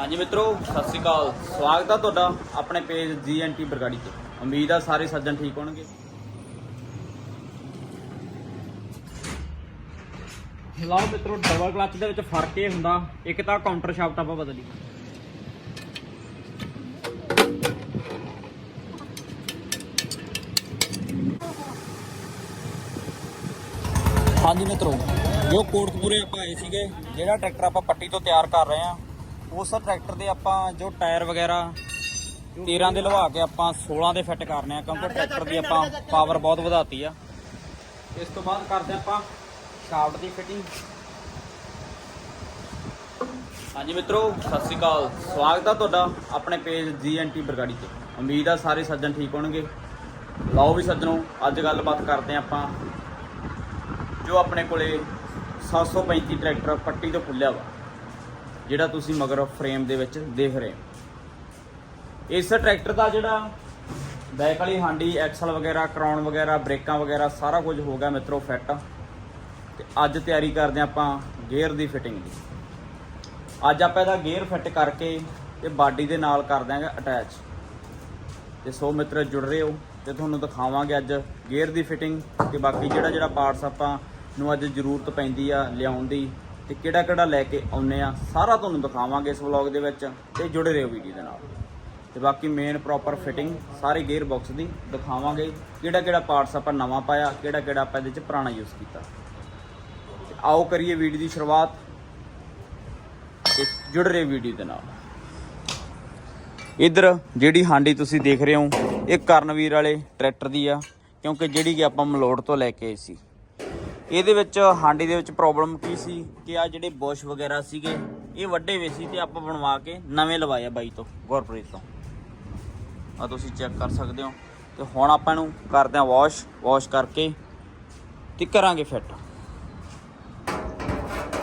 ਹਾਂਜੀ ਮਿੱਤਰੋ, ਸਤਿ ਸ੍ਰੀ ਅਕਾਲ। ਸਵਾਗਤ ਆ ਤੁਹਾਡਾ ਆਪਣੇ ਪੇਜ ਜੀਐਨਟੀ ਬਰਗਾੜੀ ਤੇ। ਉਮੀਦ ਆ ਸਾਰੇ ਸੱਜਣ ਠੀਕ ਹੋਣਗੇ। ਲਓ ਮਿੱਤਰੋ ਡਬਲ ਕਲਚ ਦੇ ਵਿੱਚ ਫ਼ਰਕ ਇਹ ਹੁੰਦਾ, ਇੱਕ ਤਾਂ ਕਾਊਂਟਰ ਸ਼ਾਫਟ ਆਪਾਂ ਬਦਲੀ ਹਾਂਜੀ ਮਿੱਤਰੋ, ਜੋ ਕੋਟਕਪੂਰੇ ਆਪਾਂ ਆਏ ਸੀਗੇ, ਜਿਹੜਾ ਟਰੈਕਟਰ ਆਪਾਂ ਪੱਟੀ ਤੋਂ ਤਿਆਰ ਕਰ ਰਹੇ ਆ ਉਸ ਟਰੈਕਟਰ ਦੇ ਆਪਾਂ ਜੋ ਟਾਇਰ ਵਗੈਰਾ 13 ਦੇ ਲਵਾ ਕੇ ਆਪਾਂ 16 ਦੇ ਫਿੱਟ ਕਰਨੇ ਆ ਕਿਉਂਕਿ ਟਰੈਕਟਰ ਦੀ ਆਪਾਂ ਪਾਵਰ ਬਹੁਤ ਵਧਾਤੀ ਆ। ਇਸ ਤੋਂ ਬਾਅਦ ਕਰਦੇ ਆਪਾਂ ਸ਼ਾਫਟ ਦੀ ਫਿਟਿੰਗ ਹਾਂਜੀ ਮਿੱਤਰੋ ਸਤਿ ਸ੍ਰੀ ਅਕਾਲ। ਸਵਾਗਤ ਆ ਤੁਹਾਡਾ ਆਪਣੇ ਪੇਜ ਜੀਐਨਟੀ ਬਰਗਾੜੀ ਤੇ। ਉਮੀਦ ਆ ਸਾਰੇ ਸੱਜਣ ਠੀਕ ਹੋਣਗੇ। ਲਓ ਵੀ ਸੱਜਣੋ ਅੱਜ ਗੱਲਬਾਤ ਕਰਦੇ ਆ ਆਪਾਂ ਜੋ ਆਪਣੇ ਕੋਲੇ 735 ਟਰੈਕਟਰ ਪੱਟੀ ਤੋਂ ਖੁੱਲਿਆ ਵਾ। ਜਿਹੜਾ ਤੁਸੀਂ ਮਗਰ ਫਰੇਮ ਦੇ ਵਿੱਚ ਦੇਖ ਰਹੇ ਹੋ। ਇਸ ਟਰੈਕਟਰ ਦਾ ਜਿਹੜਾ ਬੈਕ ਵਾਲੀ ਹਾਂਡੀ ਐਕਸਲ ਵਗੈਰਾ ਕਰਾਉਣ ਵਗੈਰਾ, ਬ੍ਰੇਕਾਂ ਵਗੈਰਾ ਸਾਰਾ ਕੁਝ ਹੋ ਗਿਆ ਮਿੱਤਰੋ ਫਿੱਟ ਤੇ ਅੱਜ ਤਿਆਰੀ ਕਰਦੇ ਹਾਂ ਆਪਾਂ ਗੇਅਰ ਦੀ ਫਿਟਿੰਗ ਦੀ। ਅੱਜ ਆਪਾਂ ਇਹਦਾ ਗੇਅਰ ਫਿੱਟ ਕਰਕੇ ਤੇ ਬਾਡੀ ਦੇ ਨਾਲ ਕਰ ਦਿਆਂਗੇ ਅਟੈਚ ਤੇ ਸੋ ਮਿੱਤਰ ਜੁੜ ਰਹੇ ਹੋ ਤੇ ਤੁਹਾਨੂੰ ਦਿਖਾਵਾਂਗੇ ਅੱਜ ਗੇਅਰ ਦੀ ਫਿਟਿੰਗ ਤੇ ਬਾਕੀ ਜਿਹੜਾ ਜਿਹੜਾ ਪਾਰਟਸ ਆਪਾਂ ਨੂੰ ਅੱਜ ਜ਼ਰੂਰਤ ਪੈਂਦੀ ਆ ਲਿਆਉਣ ਦੀ ਤੇ ਕਿਹੜਾ ਕਿਹੜਾ ਲੈ ਕੇ ਆਉਨੇ ਆ, ਸਾਰਾ ਤੁਹਾਨੂੰ ਦਿਖਾਵਾਂਗੇ ਇਸ ਵਲੌਗ ਦੇ ਵਿੱਚ ਤੇ ਜੁੜੇ ਰਹੋ ਵੀਡੀਓ ਦੇ ਨਾਲ। ਤੇ ਬਾਕੀ ਮੇਨ ਪ੍ਰੋਪਰ ਫਿਟਿੰਗ ਸਾਰੇ ਗੇਅਰ ਬਾਕਸ ਦੀ ਦਿਖਾਵਾਂਗੇ, ਕਿਹੜਾ ਕਿਹੜਾ ਪਾਰਟਸ ਆਪਾਂ ਨਵਾਂ ਪਾਇਆ, ਕਿਹੜਾ ਕਿਹੜਾ ਆਪਾਂ ਇਹਦੇ ਵਿੱਚ ਪੁਰਾਣਾ ਯੂਜ਼ ਕੀਤਾ। ਤੇ ਆਓ ਕਰੀਏ ਵੀਡੀਓ ਦੀ ਸ਼ੁਰੂਆਤ ਤੇ ਜੁੜ ਰਹੇ ਵੀਡੀਓ ਦੇ ਨਾਲ। ਇਧਰ ਜਿਹੜੀ ਹਾਂਡੀ ਤੁਸੀਂ ਦੇਖ ਰਹੇ ਹੋ, ਇਹ ਕਰਨਵੀਰ ਵਾਲੇ ਟਰੈਕਟਰ ਦੀ ਆ, ਕਿਉਂਕਿ ਜਿਹੜੀ ਕਿ ਆਪਾਂ ਮਲੋੜ ਤੋਂ ਲੈ ਕੇ ਆਏ ਸੀ। ਇਹਦੇ ਵਿੱਚ ਹਾਂਡੀ ਦੇ ਵਿੱਚ ਪ੍ਰੋਬਲਮ ਕੀ ਸੀ ਕਿ ਆ ਜਿਹੜੇ ਬੁਸ਼ ਵਗੈਰਾ ਸੀਗੇ, ਇਹ ਵੱਡੇ ਵੇ ਸੀ ਤੇ ਆਪਾਂ ਬਣਵਾ ਕੇ ਨਵੇਂ ਲਵਾਏ ਆ ਬਾਈ ਤੋਂ, ਗੁਰਪ੍ਰੀਤ ਤੋਂ। ਆ ਤੁਸੀਂ ਚੈੱਕ ਕਰ ਸਕਦੇ ਹੋ। ਤੇ ਹੁਣ ਆਪਾਂ ਇਹਨੂੰ ਕਰਦੇ ਆ ਵਾਸ਼ ਵਾਸ਼ ਕਰਕੇ ਤੇ ਕਰਾਂਗੇ ਫਿੱਟ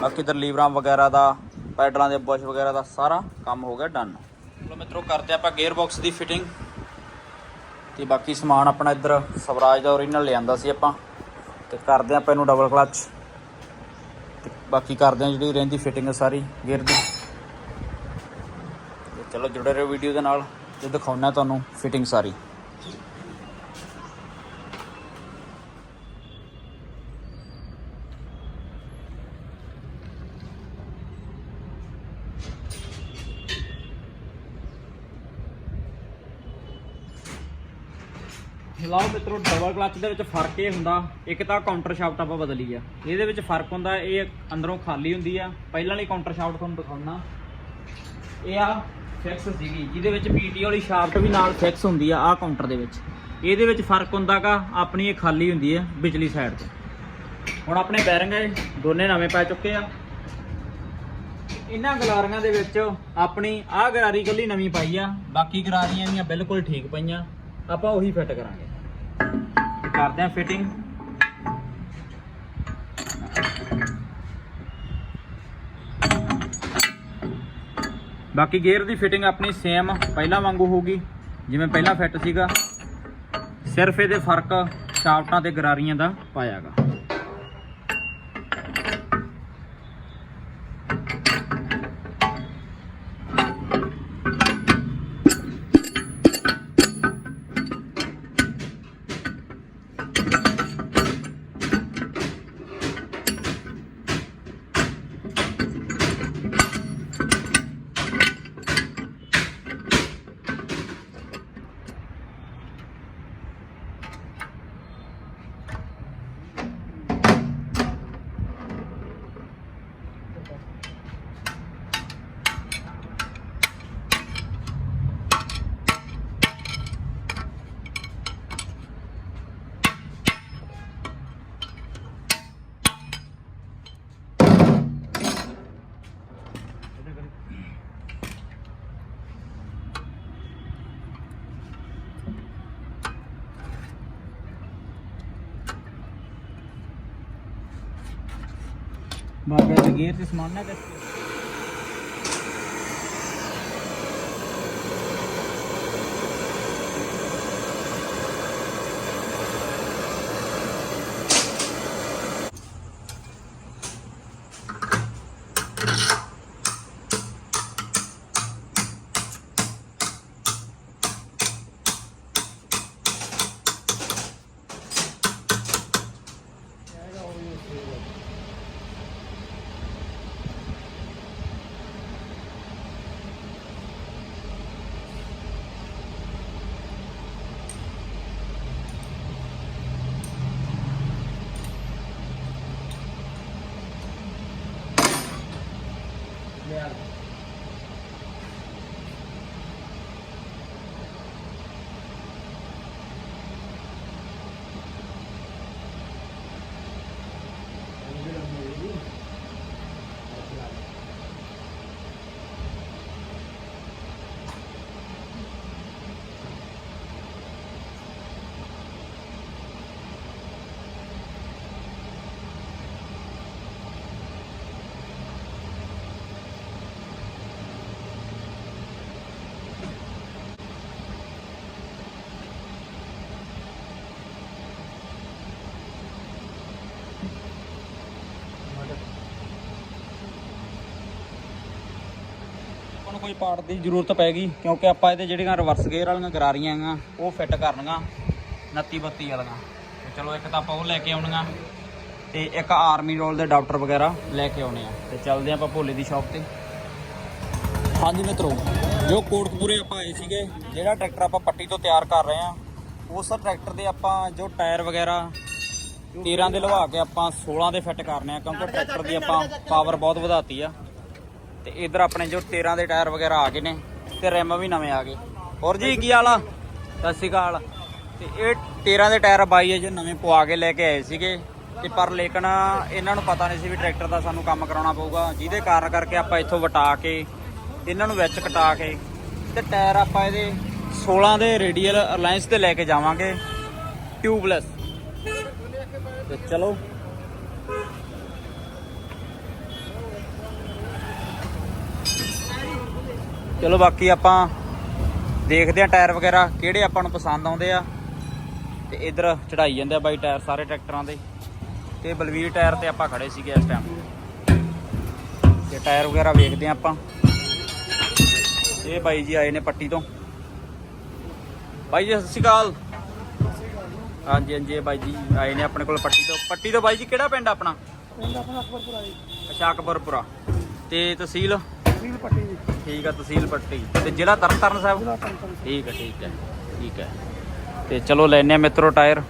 ਬਾਕੀ ਇਧਰ ਲੀਵਰਾਂ ਵਗੈਰਾ ਦਾ, ਪੈਡਲਾਂ ਦੇ ਬੁਸ਼ ਵਗੈਰਾ ਦਾ ਸਾਰਾ ਕੰਮ ਹੋ ਗਿਆ ਡਨ ਚਲੋ ਮਿੱਤਰੋ, ਕਰਦੇ ਆਪਾਂ ਗੇਅਰ ਬਾਕਸ ਦੀ ਫਿਟਿੰਗ ਤੇ ਬਾਕੀ ਸਮਾਨ ਆਪਣਾ ਇੱਧਰ ਸਵਰਾਜ ਦਾ ਓਰੀਜਨਲ ਲਿਆਂਦਾ ਸੀ ਆਪਾਂ। ਤੇ ਕਰਦੇ ਆਪਾਂ ਇਹਨੂੰ ਡਬਲ ਕਲਚ ਤੇ ਬਾਕੀ ਕਰਦੇ ਆ ਜਿਹੜੀ ਰਹਿੰਦੀ ਫਿਟਿੰਗ ਸਾਰੀ ਗੇਅਰ ਦੀ। ਤੇ ਚਲੋ ਜੁੜੇ ਰਹੋ ਵੀਡੀਓ ਦੇ ਨਾਲ, ਤੇ ਦਿਖਾਉਣਾ ਤੁਹਾਨੂੰ ਫਿਟਿੰਗ ਸਾਰੀ। ਲਓ ਮਿੱਤਰੋ ਡਬਲ ਕਲੱਚ ਦੇ ਵਿੱਚ ਫ਼ਰਕ ਇਹ ਹੁੰਦਾ, ਇੱਕ ਤਾਂ ਕਾਊਂਟਰ ਸ਼ਾਫਟ ਆਪਾਂ ਬਦਲੀ ਆ। ਇਹਦੇ ਵਿੱਚ ਫ਼ਰਕ ਹੁੰਦਾ, ਇਹ ਅੰਦਰੋਂ ਖਾਲੀ ਹੁੰਦੀ ਆ। ਪਹਿਲਾਂ ਵਾਲੀ ਕਾਊਂਟਰ ਸ਼ਾਫਟ ਤੁਹਾਨੂੰ ਦਿਖਾਉਣਾ ਇਹ ਆ ਫਿਕਸ ਸੀਗੀ, ਜਿਹਦੇ ਵਿੱਚ ਪੀਟੀ ਵਾਲੀ ਸ਼ਾਫਟ ਵੀ ਨਾਲ ਫਿਕਸ ਹੁੰਦੀ ਆ ਆ ਕਾਊਂਟਰ ਦੇ ਵਿੱਚ। ਇਹਦੇ ਵਿੱਚ ਫ਼ਰਕ ਹੁੰਦਾਗਾ ਆਪਣੀ ਇਹ ਖਾਲੀ ਹੁੰਦੀ ਆ, ਵਿਚਲੀ ਸਾਈਡ ਤੇ। ਹੁਣ ਆਪਣੇ ਬੈਰਿੰਗ ਇਹ, ਦੋਨੇ ਨਵੇਂ ਪੈ ਚੁੱਕੇ ਆ। ਇਹਨਾਂ ਗਲਾਰੀਆਂ ਦੇ ਵਿੱਚ ਆਪਣੀ ਆਹ ਗਰਾਰੀ ਕੱਲੀ ਨਵੀਂ ਪਾਈ ਆ, ਬਾਕੀ ਗਰਾਰੀਆਂ ਦੀਆਂ ਬਿਲਕੁਲ ਠੀਕ ਪਈਆਂ। ਆਪਾਂ ਉਹੀ ਫਿੱਟ ਕਰਾਂਗੇ। ਕਰਦੇ ਆ ਫਿਟਿੰਗ ਬਾਕੀ ਗੇਅਰ ਦੀ ਫਿਟਿੰਗ ਆਪਣੀ ਸੇਮ ਪਹਿਲਾਂ ਵਾਂਗੂ ਹੋਊਗੀ, ਜਿਵੇਂ ਪਹਿਲਾਂ ਫਿੱਟ ਸੀਗਾ। ਸਿਰਫ ਇਹਦੇ ਫ਼ਰਕ ਸ਼ਾਫਟਾਂ ਤੇ ਗਰਾਰੀਆਂ ਦਾ ਪਾਇਆਗਾ। ਬਾਬੇ ਦੇ ਗੇਅਰ ਤੇ ਸਮਾਨ ਨਾ ਕਰ ਆਪਾਂ ਨੂੰ ਕੋਈ ਪਾਰਟ ਦੀ ਜ਼ਰੂਰਤ ਪੈ ਗਈ ਕਿਉਂਕਿ ਆਪਾਂ ਇਹਦੇ ਜਿਹੜੀਆਂ ਰਿਵਰਸ ਗੇਅਰ ਵਾਲੀਆਂ ਗਰਾਰੀਆਂ ਹੈਗੀਆਂ, ਉਹ ਫਿੱਟ ਕਰਨੀਆਂ 29 32 ਵਾਲੀਆਂ। ਤੇ ਚਲੋ ਇੱਕ ਤਾਂ ਆਪਾਂ ਉਹ ਲੈ ਕੇ ਆਉਣੀਆਂ ਤੇ ਇੱਕ ਆਰਮੀ ਰੋਲ ਦੇ ਡਾਕਟਰ ਵਗੈਰਾ ਲੈ ਕੇ ਆਉਣੇ ਆ। ਤੇ ਚੱਲਦੇ ਆਪਾਂ ਭੋਲੇ ਦੀ ਸ਼ਾਪ ਤੇ। ਹਾਂਜੀ ਮਿੱਤਰੋ, ਜੋ ਕੋਟਕਪੂਰੇ ਆਪਾਂ ਆਏ ਸੀਗੇ, ਜਿਹੜਾ ਟਰੈਕਟਰ ਆਪਾਂ ਪੱਟੀ ਤੋਂ ਤਿਆਰ ਕਰ ਰਹੇ ਆ ਉਸ ਟਰੈਕਟਰ ਦੇ ਆਪਾਂ ਜੋ ਟਾਇਰ ਵਗੈਰਾ 13 ਦੇ ਲਵਾ ਕੇ ਆਪਾਂ 16 ਦੇ ਫਿੱਟ ਕਰਨੇ ਆ, ਕਿਉਂਕਿ ਟਰੈਕਟਰ ਦੀ ਆਪਾਂ ਪਾਵਰ ਬਹੁਤ ਵਧਾਤੀ ਆ। ਤੇ ਇਧਰ ਆਪਣੇ ਜੋ 13 ਦੇ ਟਾਇਰ ਵਗੈਰਾ ਆ ਗਏ ਨੇ ਤੇ ਰਿਮ ਵੀ ਨਵੇਂ ਆ ਗਏ। ਹੋਰ ਜੀ, ਕੀ ਹਾਲ ਆ? ਸਤਿ ਸ਼੍ਰੀ ਅਕਾਲ। ਤੇ ਇਹ 13 ਦੇ ਟਾਇਰ ਬਾਈ ਹੈ ਜੋ ਨਵੇਂ ਪਵਾ ਕੇ ਲੈ ਕੇ ਆਏ ਸੀਗੇ। ਤੇ ਪਰ ਲੇਕਿਨ ਇਹਨਾਂ ਨੂੰ ਪਤਾ ਨਹੀਂ ਸੀ ਵੀ ਟਰੈਕਟਰ ਦਾ ਸਾਨੂੰ ਕੰਮ ਕਰਾਉਣਾ ਪਊਗਾ। ਜਿਹਦੇ ਕਾਰਨ ਕਰਕੇ ਆਪਾਂ ਇੱਥੋਂ ਵਟਾ ਕੇ, ਇਹਨਾਂ ਨੂੰ ਵਿੱਚ ਕਟਾ ਕੇ ਤੇ ਟਾਇਰ ਆਪਾਂ ਇਹਦੇ 16 ਦੇ ਰੇਡੀਅਲ ਅਲਾਈਅੰਸ ਤੇ ਲੈ ਕੇ ਜਾਵਾਂਗੇ। ਟਿਊਬਲੈਸ। ਤੇ ਚਲੋ। ਚਲੋ ਬਾਕੀ ਆਪਾਂ ਦੇਖਦੇ ਆ ਟਾਇਰ ਵਗੈਰਾ ਕਿਹੜੇ ਆਪਾਂ ਨੂੰ ਪਸੰਦ ਆਉਂਦੇ ਆ। ਤੇ ਇਧਰ ਚੜਾਈ ਜਾਂਦੇ ਆ ਬਾਈ ਟਾਇਰ ਸਾਰੇ ਟਰੈਕਟਰਾਂ ਦੇ। ਤੇ ਬਲਵੀਰ ਟਾਇਰ ਤੇ ਆਪਾਂ ਖੜੇ ਸੀਗੇ ਇਸ ਟਾਈਮ ਤੇ ਟਾਇਰ ਵਗੈਰਾ ਵੇਖਦੇ ਆ ਆਪਾਂ। ਇਹ ਬਾਈ ਜੀ ਆਏ ਨੇ ਪੱਟੀ ਤੋਂ। ਬਾਈ ਜੀ ਸਤਿ ਸ਼੍ਰੀ ਅਕਾਲ। ਹਾਂਜੀ ਹਾਂਜੀ ਬਾਈ ਜੀ ਆਏ ਨੇ ਆਪਣੇ ਕੋਲ ਪੱਟੀ ਤੋਂ। ਪੱਟੀ ਤੋਂ ਬਾਈ ਜੀ ਕਿਹੜਾ ਪਿੰਡ ਆਪਣਾ? ਪਿੰਡ ਆਪਣਾ ਅਕਬਰਪੁਰਾ ਜੀ। ਅੱਛਾ ਅਕਬਰਪੁਰਾ। ਤੇ ਤਹਿਸੀਲ? ਵੀਲ ਪੱਟੀ ਜੀ। ਠੀਕ ਆ ਤਹਿਸੀਲ ਪੱਟੀ। ਤੇ ਜ਼ਿਲ੍ਹਾ ਤਰਨਤਾਰਨ ਸਾਹਿਬ? ਠੀਕ ਹੈ ਠੀਕ ਹੈ ਠੀਕ ਹੈ ਤੇ ਚਲੋ ਲੈਨੇ ਆ ਮਿੱਤਰੋ ਟਾਇਰ।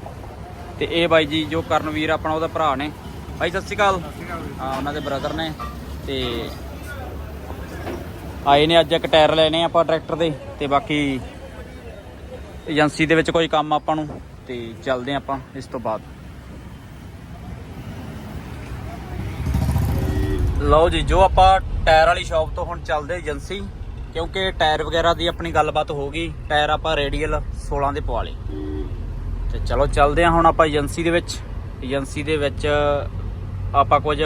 ਤੇ ਇਹ ਬਾਈ ਜੀ ਜੋ ਕਰਨਵੀਰ ਆਪਣਾ ਉਹਦਾ ਭਰਾ ਨੇ। ਬਾਈ ਸਤਿ ਸ਼੍ਰੀ ਅਕਾਲ। ਹਾਂ ਉਹਨਾਂ ਦੇ ਬ੍ਰਦਰ ਨੇ। ਤੇ ਆਏ ਨੇ ਅੱਜ ਇੱਕ ਟਾਇਰ ਲੈਣੇ ਆਪਾਂ ਟਰੈਕਟਰ ਦੇ। ਤੇ ਬਾਕੀ ਏਜੰਸੀ ਦੇ ਵਿੱਚ ਕੋਈ ਕੰਮ ਆਪਾਂ ਨੂੰ। ਤੇ ਚੱਲਦੇ ਆਪਾਂ ਇਸ ਤੋਂ ਬਾਅਦ। ਲਓ ਜੀ, ਜੋ ਆਪਾਂ ਟਾਇਰ ਵਾਲੀ ਸ਼ਾਪ ਤੋਂ ਹੁਣ ਚੱਲਦੇ ਏਜੰਸੀ, ਕਿਉਂਕਿ ਟਾਇਰ ਵਗੈਰਾ ਦੀ ਆਪਣੀ ਗੱਲਬਾਤ ਹੋ ਗਈ, ਟਾਇਰ ਆਪਾਂ ਰੇਡੀਅਲ 16 ਦੇ ਪਵਾ ਲਏ। ਤੇ ਚਲੋ ਚੱਲਦੇ ਹਾਂ ਹੁਣ ਆਪਾਂ ਏਜੰਸੀ ਦੇ ਵਿੱਚ। ਏਜੰਸੀ ਦੇ ਵਿੱਚ ਆਪਾਂ ਕੁਝ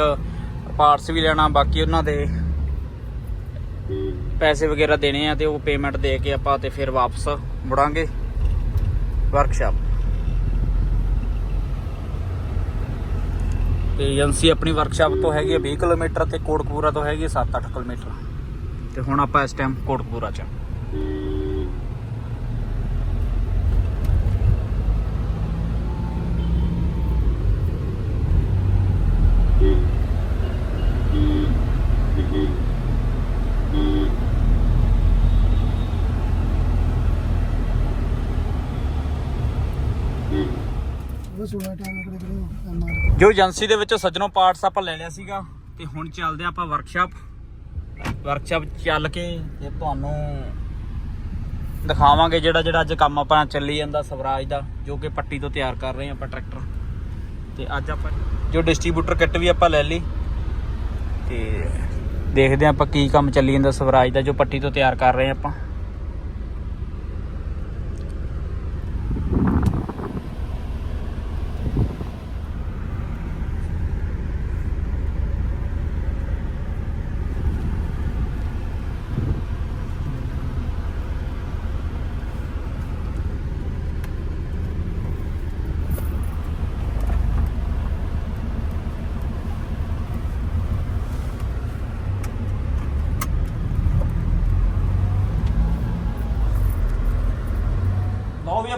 ਪਾਰਟਸ ਵੀ ਲੈਣਾ, ਬਾਕੀ ਉਹਨਾਂ ਦੇ ਪੈਸੇ ਵਗੈਰਾ ਦੇਣੇ ਆ ਤੇ ਉਹ ਪੇਮੈਂਟ ਦੇ ਕੇ ਆਪਾਂ ਤੇ ਫਿਰ ਵਾਪਸ ਮੁੜਾਂਗੇ ਵਰਕਸ਼ਾਪ ਤੇ ਏਜੰਸੀ ਆਪਣੀ ਵਰਕਸ਼ਾਪ ਤੋਂ ਹੈਗੀ ਹੈ 20 ਕਿਲੋਮੀਟਰ ਤੇ ਕੋਟਕਪੂਰਾ ਤੋਂ ਹੈਗੀ 7-8 ਕਿਲੋਮੀਟਰ ਤੇ ਹੁਣ ਆਪਾਂ ਇਸ ਟਾਈਮ ਕੋਟਕਪੂਰਾ ਚ ਹਾਂ। ਉਹ ਜੋ ਏਜੰਸੀ ਦੇ ਵਿੱਚੋਂ ਸੱਜਣੋਂ ਪਾਰਟਸ ਆਪਾਂ ਲੈ ਲਿਆ ਸੀਗਾ, ਤੇ ਹੁਣ ਚੱਲਦੇ ਆਪਾਂ ਵਰਕਸ਼ਾਪ ਵਰਕਸ਼ਾਪ ਚੱਲ ਕੇ ਤੇ ਤੁਹਾਨੂੰ ਦਿਖਾਵਾਂਗੇ ਜਿਹੜਾ ਜਿਹੜਾ ਅੱਜ ਕੰਮ ਆਪਾਂ ਚੱਲੀ ਜਾਂਦਾ ਸਵਰਾਜ ਦਾ, ਜੋ ਕਿ ਪੱਟੀ ਤੋਂ ਤਿਆਰ ਕਰ ਰਹੇ ਹਾਂ ਆਪਾਂ ਟਰੈਕਟਰ। ਤੇ ਅੱਜ ਆਪਾਂ ਜੋ ਡਿਸਟ੍ਰੀਬਿਊਟਰ ਕਿੱਟ ਵੀ ਆਪਾਂ ਲੈ ਲਈ, ਤੇ ਦੇਖਦੇ ਹਾਂ ਆਪਾਂ ਕੀ ਕੰਮ ਚੱਲੀ ਜਾਂਦਾ ਸਵਰਾਜ ਦਾ, ਜੋ ਪੱਟੀ ਤੋਂ ਤਿਆਰ ਕਰ ਰਹੇ ਹਾਂ ਆਪਾਂ।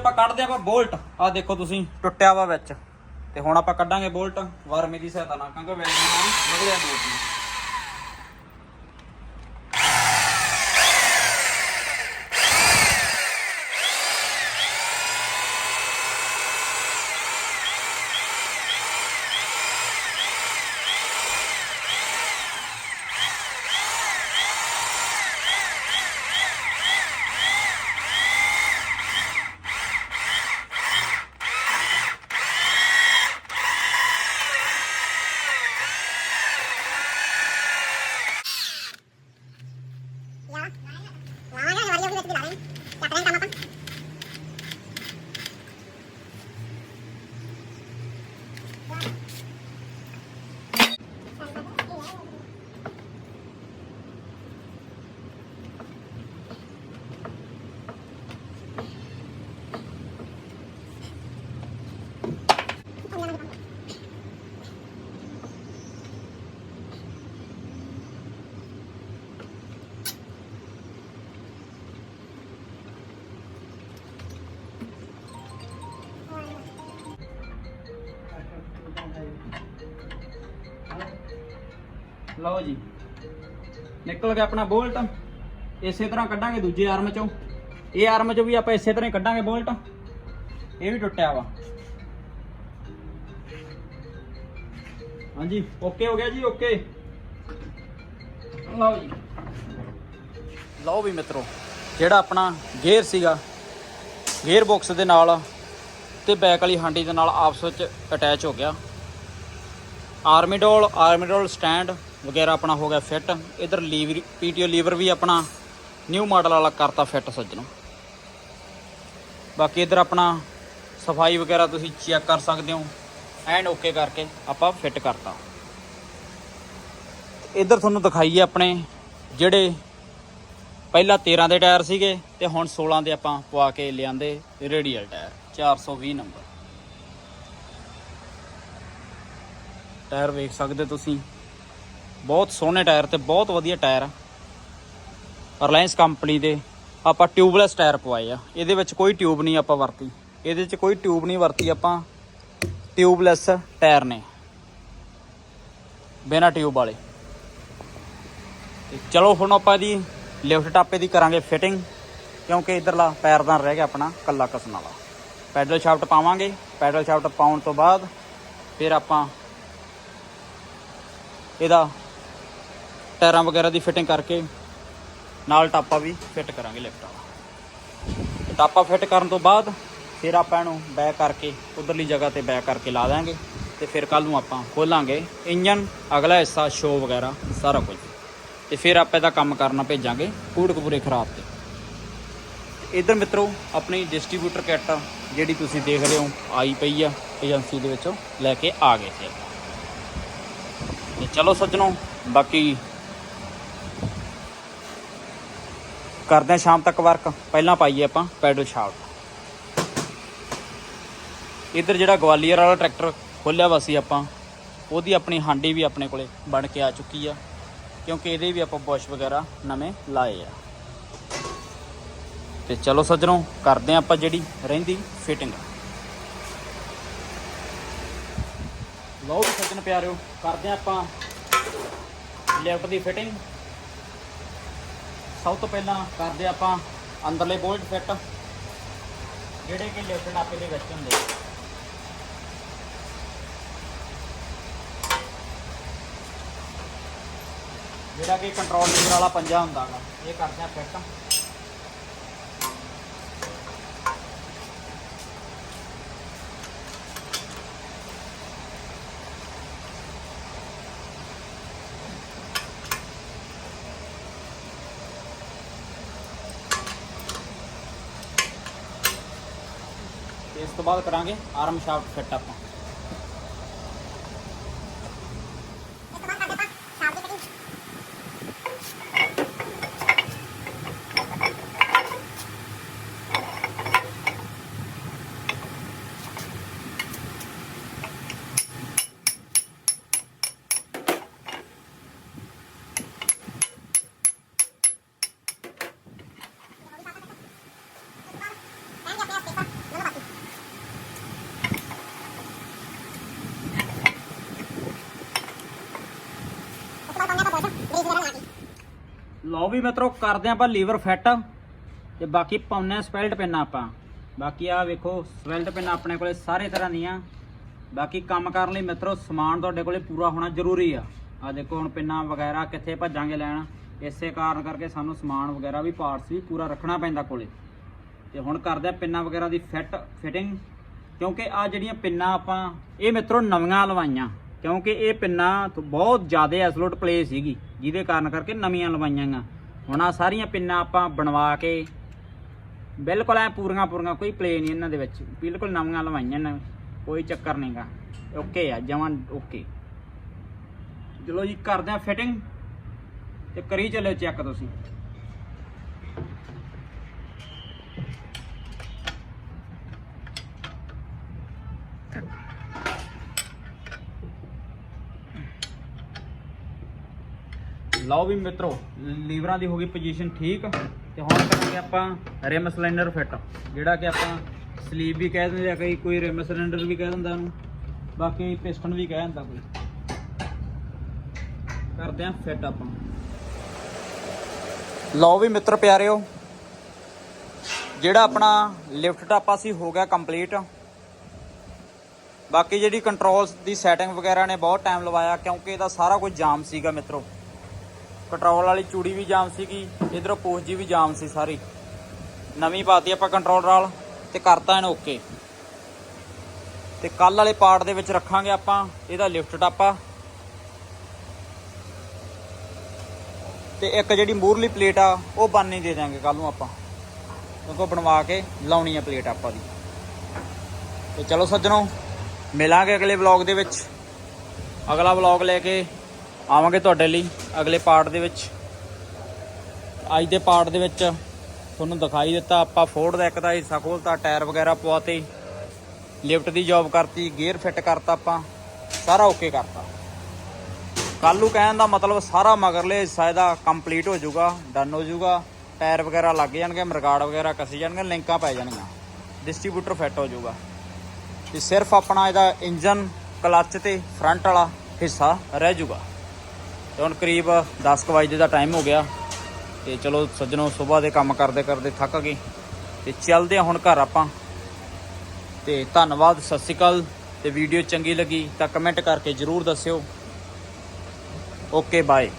ਆਪਾਂ ਕੱਢਦੇ ਆਪਾਂ ਬੋਲਟ। ਆ ਦੇਖੋ ਤੁਸੀਂ, ਟੁੱਟਿਆ ਵਾ ਵਿੱਚ। ਤੇ ਹੁਣ ਆਪਾਂ ਕੱਢਾਂਗੇ ਬੋਲਟ। ਵਾਰਮੇ ਦੀ ਸਹਾਇਤਾ ਨਾਲ, ਕਿਉਂਕਿ ਵੈਲਡਿੰਗ ਨਾਲ ਨਿਕਲਿਆ ਨਹੀਂ ਲਓ ਜੀ। ਨਿਕਲ ਗਿਆ ਆਪਣਾ ਬੋਲਟ। ਇਸੇ ਤਰ੍ਹਾਂ ਕੱਢਾਂਗੇ ਦੂਜੇ ਆਰਮ ਚੋਂ। ਇਹ ਆਰਮ ਚੋਂ ਵੀ ਆਪਾਂ ਇਸੇ ਤਰ੍ਹਾਂ ਹੀ ਕੱਢਾਂਗੇ ਬੋਲਟ। ਇਹ ਵੀ ਟੁੱਟਿਆ ਵਾ। ਹਾਂਜੀ ਓਕੇ ਹੋ ਗਿਆ ਜੀ ਓਕੇ ਲਓ ਜੀ। ਲਓ ਵੀ ਮਿੱਤਰੋ, ਜਿਹੜਾ ਆਪਣਾ ਗੇਅਰ ਸੀਗਾ ਗੇਅਰ ਬਾਕਸ ਦੇ ਨਾਲ ਤੇ ਬੈਕ ਵਾਲੀ ਹਾਂਡੀ ਦੇ ਨਾਲ ਆਪਸ ਵਿੱਚ ਅਟੈਚ ਹੋ ਗਿਆ। ਆਰਮੀਡੋਲ ਆਰਮੀਡੋਲ ਸਟੈਂਡ ਵਗੈਰਾ ਆਪਣਾ ਹੋ ਗਿਆ ਫਿੱਟ ਇਧਰ ਲੀਵਰ ਪੀਟੀਓ ਲੀਵਰ ਵੀ ਆਪਣਾ ਨਿਊ ਮਾਡਲ ਵਾਲਾ ਕਰਤਾ ਫਿੱਟ ਸੱਜਣੋ। ਬਾਕੀ ਇਧਰ ਆਪਣਾ ਸਫ਼ਾਈ ਵਗੈਰਾ ਤੁਸੀਂ ਚੈੱਕ ਕਰ ਸਕਦੇ ਹੋ। ਐਂਡ ਓਕੇ ਕਰਕੇ ਆਪਾਂ ਫਿੱਟ ਕਰਤਾ। ਇਧਰ ਤੁਹਾਨੂੰ ਦਿਖਾਈਏ ਆਪਣੇ ਜਿਹੜੇ ਪਹਿਲਾਂ 13 ਦੇ ਟਾਇਰ ਸੀਗੇ ਤੇ ਹੁਣ 16 ਦੇ ਆਪਾਂ ਪਵਾ ਕੇ ਲਿਆਂਦੇ ਰੇਡੀਅਲ ਟਾਇਰ 420 ਨੰਬਰ ਟਾਇਰ ਵੇਖ ਸਕਦੇ ਤੁਸੀਂ। ਬਹੁਤ ਸੋਹਣੇ ਟਾਇਰ ਤੇ ਬਹੁਤ ਵਧੀਆ ਟਾਇਰ ਆ। ਰਿਲਾਇੰਸ ਕੰਪਨੀ ਦੇ ਆਪਾਂ ਟਿਊਬਲੈਸ ਟਾਇਰ ਪਵਾਏ ਆ। ਇਹਦੇ ਵਿੱਚ ਕੋਈ ਟਿਊਬ ਨਹੀਂ ਆਪਾਂ ਵਰਤੀ। ਇਹਦੇ 'ਚ ਕੋਈ ਟਿਊਬ ਨਹੀਂ ਵਰਤੀ, ਆਪਾਂ ਟਿਊਬਲੈਸ ਟਾਇਰ ਨੇ। ਬਿਨਾਂ ਟਿਊਬ ਵਾਲੇ। ਤੇ ਚਲੋ ਹੁਣ ਆਪਾਂ ਦੀ ਲਿਫਟ ਟਾਪੇ ਦੀ ਕਰਾਂਗੇ ਫਿਟਿੰਗ ਕਿਉਂਕਿ ਇਧਰਲਾ ਪੈਰਦਾਨ ਰਹਿ ਗਿਆ ਆਪਣਾ ਕੱਲਾ ਕਸਣ ਵਾਲਾ। ਪੈਡਲ ਸ਼ਾਫਟ ਪਾਵਾਂਗੇ। ਪੈਡਲ ਸ਼ਾਫਟ ਪਾਉਣ ਤੋਂ ਬਾਅਦ ਫਿਰ ਆਪਾਂ ਇਹਦਾ ਟਾਇਰਾਂ ਵਗੈਰਾ ਦੀ ਫਿਟਿੰਗ ਕਰਕੇ, ਨਾਲ ਟਾਪਾ ਵੀ ਫਿੱਟ ਕਰਾਂਗੇ ਲਿਫਟ ਵਾਲਾ ਟਾਪਾ ਫਿੱਟ ਕਰਨ ਤੋਂ ਬਾਅਦ ਫਿਰ ਆਪਾਂ ਇਹਨੂੰ ਬੈਕ ਕਰਕੇ, ਉਧਰਲੀ ਜਗ੍ਹਾ ਤੇ ਬੈਕ ਕਰਕੇ ਲਾ ਦਾਂਗੇ ਤੇ ਫਿਰ ਕੱਲ ਨੂੰ ਆਪਾਂ ਖੋਲਾਂਗੇ ਇੰਜਨ ਅਗਲਾ ਹਿੱਸਾ ਸ਼ੋ ਵਗੈਰਾ, ਸਾਰਾ ਕੁਝ। ਤੇ ਫਿਰ ਆਪਾਂ ਇਹਦਾ ਕੰਮ ਕਰਨਾ ਭੇਜਾਂਗੇ ਕੂੜਕਪੂਰੇ ਖਰਾਬ ਤੇ। ਇਧਰ ਮਿੱਤਰੋ, ਆਪਣੀ ਡਿਸਟ੍ਰੀਬਿਊਟਰ ਕਿੱਟ ਜਿਹੜੀ ਤੁਸੀਂ ਦੇਖ ਰਹੇ ਹੋ, ਆਈ ਪਈ ਆ ਏਜੰਸੀ ਦੇ ਵਿੱਚੋਂ, ਲੈ ਕੇ ਆ ਗਏ ਸੀ। ਤੇ ਚਲੋ ਸੱਜਣੋ, ਬਾਕੀ ਕਰਦੇ ਹਾਂ ਸ਼ਾਮ ਤੱਕ ਵਰਕ ਪਹਿਲਾਂ ਪਾਈਏ ਆਪਾਂ ਪੈਡਲ ਸ਼ਾਫਟ ਇੱਧਰ ਜਿਹੜਾ ਗਵਾਲੀਅਰ ਵਾਲਾ ਟਰੈਕਟਰ ਖੋਲਿਆ ਵਾ ਸੀ ਆਪਾਂ, ਉਹਦੀ ਆਪਣੀ ਹਾਂਡੀ ਵੀ ਆਪਣੇ ਕੋਲੇ ਬਣ ਕੇ ਆ ਚੁੱਕੀ ਆ, ਕਿਉਂਕਿ ਇਹਦੇ ਵੀ ਆਪਾਂ ਬੁਸ਼ ਵਗੈਰਾ ਨਵੇਂ ਲਾਏ ਆ। ਤੇ ਚਲੋ ਸੱਜਣੋ, ਕਰਦੇ ਹਾਂ ਆਪਾਂ ਜਿਹੜੀ ਰਹਿੰਦੀ ਫਿਟਿੰਗ ਲਓ ਸੱਜਣ ਪਿਆਰਿਓ, ਕਰਦੇ ਹਾਂ ਆਪਾਂ ਲਿਫਟ ਦੀ ਫਿਟਿੰਗ ਸਭ ਤੋਂ ਪਹਿਲਾਂ ਕਰਦੇ ਆਪਾਂ ਅੰਦਰਲੇ ਬੋਲਟ ਫਿੱਟ ਜਿਹੜੇ ਕਿ ਲਿਫਟ ਨਾਪੇ ਦੇ ਵਿੱਚ ਹੁੰਦੇ। ਜਿਹੜਾ ਕਿ ਕੰਟਰੋਲ ਲੀਵਰ ਵਾਲਾ ਪੰਜਾ ਹੁੰਦਾ ਗਾ, ਇਹ ਕਰਦੇ ਆ ਫਿੱਟ ਤੇ ਤੋਂ ਬਾਅਦ ਕਰਾਂਗੇ ਆਰਮ ਸ਼ਾਫਟ ਫਿੱਟ ਆਪਾਂ। ਲਓ ਵੀ ਮਿੱਤਰੋ, ਕਰਦੇ ਆਪਾਂ ਲੀਵਰ ਫਿੱਟ ਤੇ ਬਾਕੀ ਪਾਉਨੇ ਸਪੈਲਟ ਪੈਨ ਆਪਾਂ। ਬਾਕੀ ਆ ਵੇਖੋ ਸਵੈਲਟ ਪੈਨ ਆਪਣੇ ਕੋਲੇ ਸਾਰੇ ਤਰ੍ਹਾਂ ਦੀਆਂ। ਬਾਕੀ ਕੰਮ ਕਰਨ ਲਈ ਮਿੱਤਰੋ, ਸਮਾਨ ਤੁਹਾਡੇ ਕੋਲੇ ਪੂਰਾ ਹੋਣਾ ਜ਼ਰੂਰੀ ਆ। ਆ ਦੇਖੋ ਹੁਣ ਪਿੰਨਾਂ ਵਗੈਰਾ ਕਿੱਥੇ ਭੱਜਾਂਗੇ ਲੈਣ। ਇਸੇ ਕਾਰਨ ਕਰਕੇ ਸਾਨੂੰ ਸਮਾਨ ਵਗੈਰਾ ਵੀ ਪਾਰਟਸ ਵੀ ਪੂਰਾ ਰੱਖਣਾ ਪੈਂਦਾ ਕੋਲੇ। ਤੇ ਹੁਣ ਕਰਦੇ ਆ ਪਿੰਨਾਂ ਵਗੈਰਾ ਦੀ ਫਿੱਟ, ਫਿਟਿੰਗ। ਕਿਉਂਕਿ ਆ ਜਿਹੜੀਆਂ ਪਿੰਨਾਂ ਆਪਾਂ, ਇਹ ਮਿੱਤਰੋ ਨਵੀਆਂ ਲਵਾਈਆਂ। ਕਿਉਂਕਿ ਇਹ ਪਿੰਨਾਂ ਬਹੁਤ ਜ਼ਿਆਦਾ ਐਸਲੋਟ ਪਲੇ ਸੀਗੀ, ਜਿਹਦੇ ਕਾਰਨ ਕਰਕੇ ਨਵੀਆਂ ਲਵਾਈਆਂ ਗਾ ਹੁਣ ਆ ਸਾਰੀਆਂ ਪਿੰਨਾਂ ਆਪਾਂ ਬਣਵਾ ਕੇ ਬਿਲਕੁਲ ਐ ਪੂਰੀਆਂ ਪੂਰੀਆਂ ਕੋਈ ਪਲੇ ਨਹੀਂ ਇਹਨਾਂ ਦੇ ਵਿੱਚ। ਬਿਲਕੁਲ ਨਵੀਆਂ ਲਵਾਈਆਂ ਨੇ, ਕੋਈ ਚੱਕਰ ਨਹੀਂਗਾ ਓਕੇ ਆ, ਜਮਾਂ ਓਕੇ ਚਲੋ ਜੀ, ਕਰਦੇ ਆ ਫਿਟਿੰਗ ਤੇ ਕਰੀ ਚੱਲਿਓ ਚੈੱਕ ਤੁਸੀਂ। ਲਓ ਵੀ ਮਿੱਤਰੋ, ਲੀਵਰਾਂ ਦੀ ਹੋ ਗਈ ਪੋਜੀਸ਼ਨ ਠੀਕ, ਤੇ ਹੁਣ ਕਰਾਂਗੇ ਆਪਾਂ ਰਿਮ ਸਿਲੰਡਰ ਫਿੱਟ ਜਿਹੜਾ ਕਿ ਆਪਾਂ ਸਲੀਪ ਵੀ ਕਹਿ ਦਿੰਦੇ ਆ ਕਈ, ਕੋਈ ਰਿਮ ਸਿਲੰਡਰ ਵੀ ਕਹਿ ਦਿੰਦਾ ਉਹਨੂੰ, ਬਾਕੀ ਪਿਸਟਨ ਵੀ ਕਹਿ ਦਿੰਦਾ ਕੋਈ। ਕਰਦੇ ਆਂ ਫਿੱਟ ਆਪਾਂ। ਲਓ ਵੀ ਮਿੱਤਰ ਪਿਆਰਿਓ, ਜਿਹੜਾ ਆਪਣਾ ਲਿਫਟ ਟਾਪਾ ਸੀ ਹੋ ਗਿਆ ਕੰਪਲੀਟ ਬਾਕੀ ਜਿਹੜੀ ਕੰਟਰੋਲਸ ਦੀ ਸੈਟਿੰਗ ਵਗੈਰਾ ਨੇ ਬਹੁਤ ਟਾਈਮ ਲਵਾਇਆ, ਕਿਉਂਕਿ ਇਹਦਾ ਸਾਰਾ ਕੁਝ ਜਾਮ ਸੀਗਾ ਮਿੱਤਰੋ। ਪੈਟਰੋਲ ਵਾਲੀ ਚੂੜੀ ਵੀ ਜਾਮ ਸੀਗੀ, ਇਧਰੋਂ ਪੋਸਜੀ ਵੀ ਜਾਮ ਸੀ ਸਾਰੀ। ਨਵੀਂ ਪਾਤੀ ਆਪਾਂ ਕੰਟਰੋਲ ਨਾਲ ਤੇ ਕਰਤਾ ਇਹਨੂੰ ਓਕੇ ਤੇ ਕੱਲ ਵਾਲੇ ਪਾਰਟ ਦੇ ਵਿੱਚ ਰੱਖਾਂਗੇ ਆਪਾਂ, ਇਹਦਾ ਲਿਫਟ ਟਾਪਾ। ਤੇ ਇੱਕ ਜਿਹੜੀ ਮੂਰਲੀ ਪਲੇਟ ਆ, ਉਹ ਬਾਨੀ ਦੇ ਦਾਂਗੇ ਕੱਲ ਨੂੰ ਆਪਾਂ। ਕਿਉਂਕਿ ਉਹ ਬਣਵਾ ਕੇ ਲਾਉਣੀ ਆ ਪਲੇਟ ਆਪਾਂ ਦੀ। ਤੇ ਚਲੋ ਸੱਜਣੋ, ਮਿਲਾਂਗੇ ਅਗਲੇ ਵਲੌਗ ਦੇ ਵਿੱਚ। ਅਗਲਾ ਵਲੌਗ ਲੈ ਕੇ ਆਵਾਂਗੇ ਤੁਹਾਡੇ ਲਈ ਅਗਲੇ ਪਾਰਟ ਦੇ ਵਿੱਚ। ਅੱਜ ਦੇ ਪਾਰਟ ਦੇ ਵਿੱਚ ਤੁਹਾਨੂੰ ਦਿਖਾਈ ਦਿੱਤਾ ਆਪਾਂ ਫੋਰਡ ਦਾ ਇੱਕ ਦਾ ਹਿੱਸਾ ਖੋਲਤਾ, ਟਾਇਰ ਵਗੈਰਾ ਪਵਾਤੇ। ਲਿਫਟ ਦੀ ਜੌਬ ਕਰਤੀ ਗੇਅਰ ਫਿੱਟ ਕਰਤਾ ਆਪਾਂ, ਸਾਰਾ ਓਕੇ ਕਰਤਾ। ਕੱਲ ਨੂੰ ਕਹਿਣ ਦਾ ਮਤਲਬ ਸਾਰਾ ਮਗਰਲੇ ਹਿੱਸਾ ਇਹਦਾ ਕੰਪਲੀਟ ਹੋ ਜਾਊਗਾ ਡਨ ਹੋ ਜਾਊਗਾ। ਟਾਇਰ ਵਗੈਰਾ ਲੱਗ ਜਾਣਗੇ, ਮਰਗਾੜ ਵਗੈਰਾ ਕੱਸੀ ਜਾਣਗੇ, ਲਿੰਕਾਂ ਪੈ ਜਾਣਗੀਆਂ। ਡਿਸਟ੍ਰੀਬਿਊਟਰ ਫਿੱਟ ਹੋ ਜਾਊਗਾ। ਤੇ ਸਿਰਫ ਆਪਣਾ ਇਹਦਾ ਇੰਜਨ ਕਲੱਚ ਤੇ ਫਰੰਟ ਵਾਲਾ ਹਿੱਸਾ ਰਹਿ ਜਾਊਗਾ। ਤੇ ਹੁਣ ਕਰੀਬ 10 ਕੁ ਵਜੇ ਦਾ ਟਾਈਮ ਹੋ ਗਿਆ ਤੇ ਚਲੋ ਸੱਜਣੋ ਸਵੇਰ ਦੇ ਕੰਮ ਕਰਦੇ ਕਰਦੇ ਥੱਕ ਗਏ ਤੇ ਚੱਲਦੇ ਹਾਂ ਹੁਣ ਘਰ ਆਪਾਂ। ਤੇ ਧੰਨਵਾਦ, ਸਤਿ ਸ਼੍ਰੀ ਅਕਾਲ। ਤੇ ਵੀਡੀਓ ਚੰਗੀ ਲੱਗੀ ਤਾਂ ਕਮੈਂਟ ਕਰਕੇ ਜਰੂਰ ਦੱਸਿਓ। Okay bye